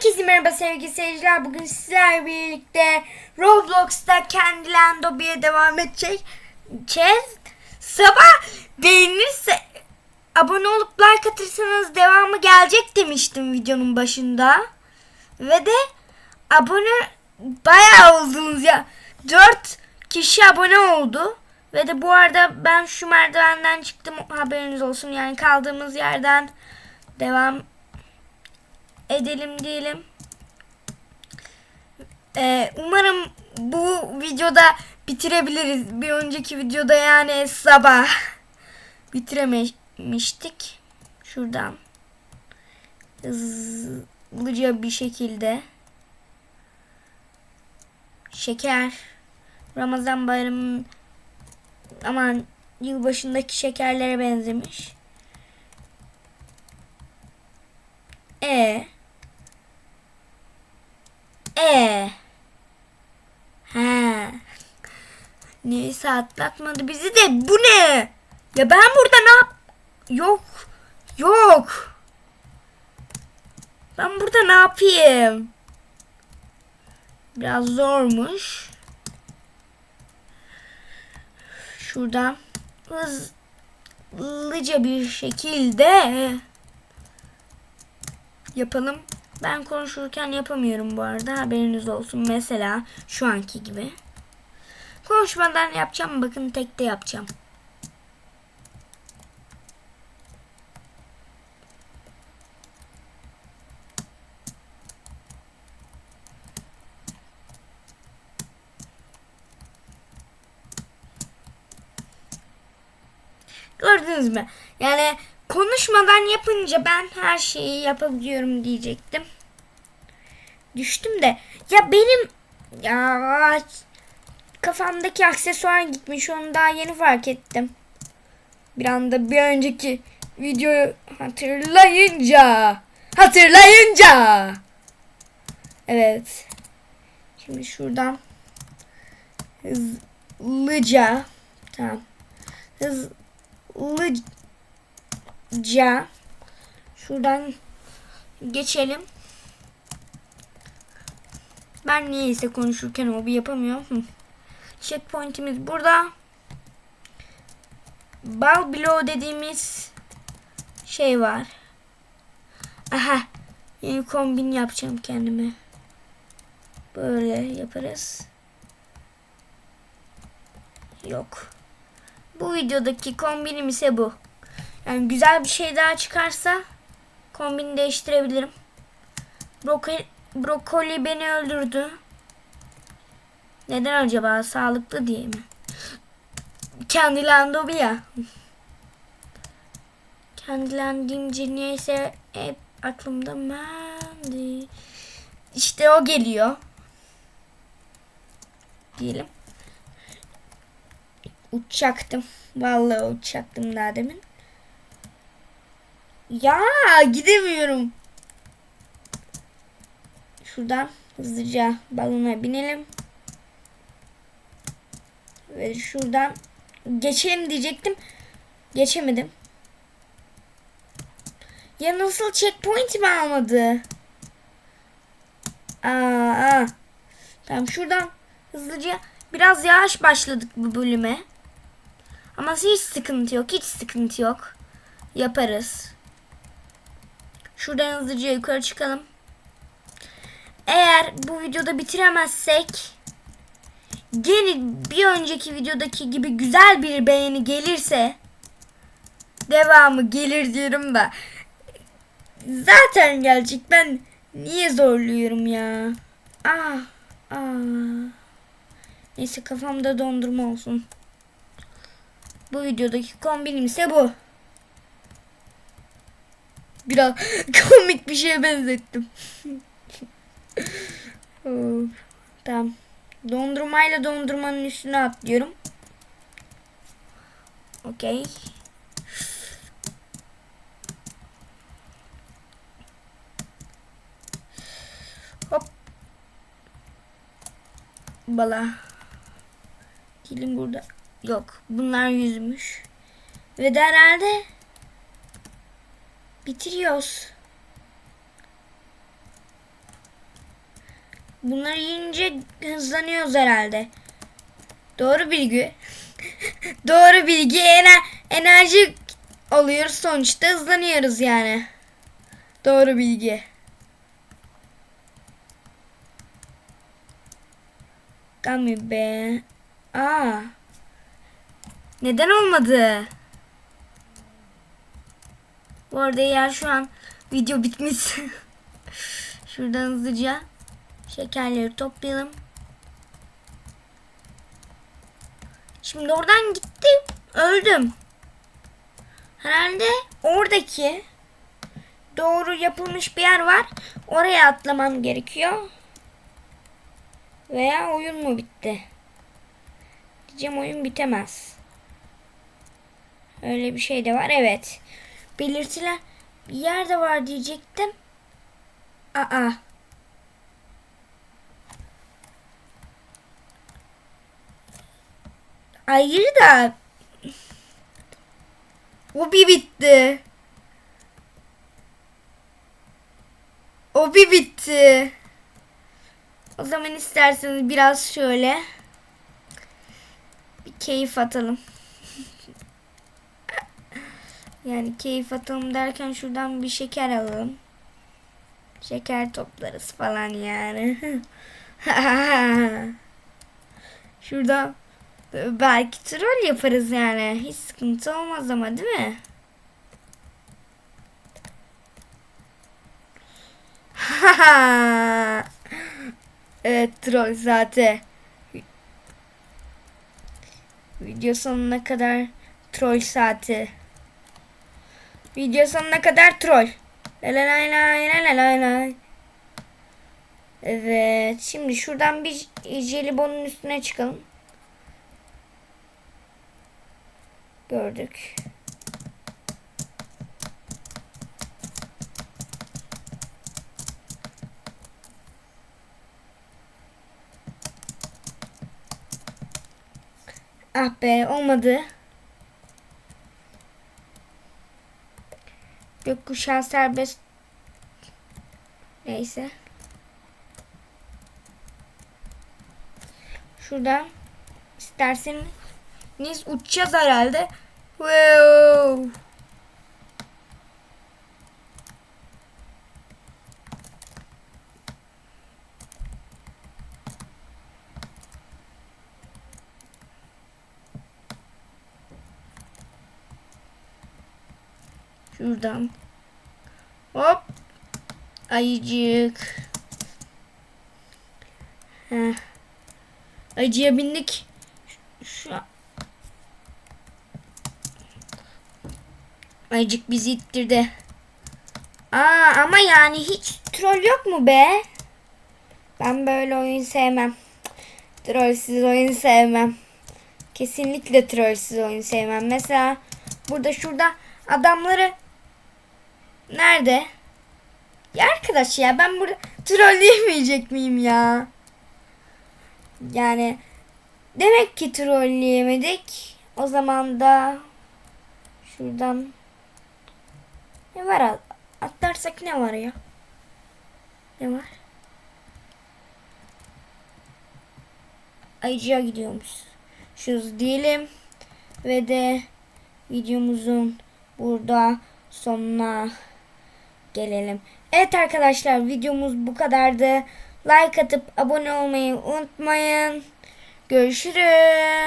Herkese merhaba sevgili seyirciler. Bugün sizlerle birlikte Roblox'ta Candyland Lobby'ye devam edeceğiz. Sabah beğenirse abone olup like atırsanız devamı gelecek demiştim videonun başında. Ve de abone bayağı oldunuz ya. 4 kişi abone oldu. Ve de bu arada ben şu merdivenden çıktım haberiniz olsun. Yani kaldığımız yerden devam edelim diyelim. Ee, umarım bu videoda bitirebiliriz. Bir önceki videoda yani sabah bitirememiştik. Şuradan hızlıca bir şekilde şeker Ramazan bayramının aman yılbaşındaki şekerlere benzemiş. E E Ha. Neyse atlatmadı bizi de bu ne? Ya ben burada ne yap? Yok. Yok. Ben burada ne yapayım? Biraz zormuş. Şuradan hızlıca bir şekilde yapalım. Ben konuşurken yapamıyorum bu arada. Haberiniz olsun. Mesela şu anki gibi. Konuşmadan yapacağım. Bakın tekte yapacağım. Gördünüz mü? Yani konuşmadan yapınca ben her şeyi yapabiliyorum diyecektim. Düştüm de ya benim ya kafamdaki aksesuar gitmiş onu daha yeni fark ettim. Bir anda bir önceki videoyu hatırlayınca hatırlayınca evet şimdi şuradan hızlıca tamam hızlıca şuradan geçelim. Ben niyeyse konuşurken o bir yapamıyorum. Checkpoint'imiz burada. Bal blow dediğimiz şey var. Aha. Yeni kombin yapacağım kendime. Böyle yaparız. Yok. Bu videodaki kombinim ise bu. Yani güzel bir şey daha çıkarsa kombini değiştirebilirim. Brokoli, brokoli beni öldürdü. Neden acaba? Sağlıklı diye mi? Kendilendi ya. Kendilendiğimce niyeyse hep aklımda mendi. İşte o geliyor. Diyelim. Uçacaktım. Vallahi uçacaktım daha demin. Ya gidemiyorum. Şuradan hızlıca balona binelim. Ve şuradan geçelim diyecektim. Geçemedim. Ya nasıl checkpoint mi almadı? Aa, Tamam şuradan hızlıca biraz yavaş başladık bu bölüme. Ama hiç sıkıntı yok. Hiç sıkıntı yok. Yaparız. Şuradan hızlıca yukarı çıkalım. Eğer bu videoda bitiremezsek gene bir önceki videodaki gibi güzel bir beğeni gelirse devamı gelir diyorum da. Zaten gelecek ben niye zorluyorum ya? Ah ah. Neyse kafamda dondurma olsun. Bu videodaki kombinim ise bu biraz komik bir şeye benzettim tamam Dondurmayla dondurmanın üstüne atlıyorum. Okey. Hop. Bala. Gelin burada. Yok. Bunlar yüzmüş. Ve de herhalde bitiriyoruz. Bunları yiyince hızlanıyoruz herhalde. Doğru bilgi. Doğru bilgi. Ener enerji alıyoruz sonuçta hızlanıyoruz yani. Doğru bilgi. Gummy be. Aa. Neden olmadı? Bu arada eğer şu an video bitmiş. Şuradan hızlıca şekerleri toplayalım. Şimdi oradan gittim. Öldüm. Herhalde oradaki doğru yapılmış bir yer var. Oraya atlamam gerekiyor. Veya oyun mu bitti? Diyeceğim oyun bitemez. Öyle bir şey de var. Evet. Belirtilen bir yer de var diyecektim. Aa. Hayır da o bir bitti. O bir bitti. O zaman isterseniz biraz şöyle bir keyif atalım. Yani keyif atalım derken şuradan bir şeker alalım. Şeker toplarız falan yani. Şurada belki troll yaparız yani. Hiç sıkıntı olmaz ama değil mi? evet troll zaten. Video sonuna kadar troll saati. Video sonuna kadar troll. La la la la la la la. Evet. Şimdi şuradan bir jelibonun üstüne çıkalım. Gördük. Ah olmadı. Gökkuşağı serbest. Neyse. Şuradan isterseniz uçacağız herhalde. Wow. Şuradan. Hop. Ayıcık. Heh. Ayıcıya bindik. Şu an. Ayıcık bizi ittirdi. Aa ama yani hiç troll yok mu be? Ben böyle oyun sevmem. Trollsüz oyun sevmem. Kesinlikle trollsüz oyun sevmem. Mesela burada şurada adamları nerede? Ya arkadaş ya ben burada trolleyemeyecek miyim ya? Yani demek ki trolleyemedik. O zaman da şuradan ne var atlarsak ne var ya? Ne var? Ayıcıya gidiyormuş. Şuz diyelim. Ve de videomuzun burada sonuna gelelim. Evet arkadaşlar videomuz bu kadardı. Like atıp abone olmayı unutmayın. Görüşürüz.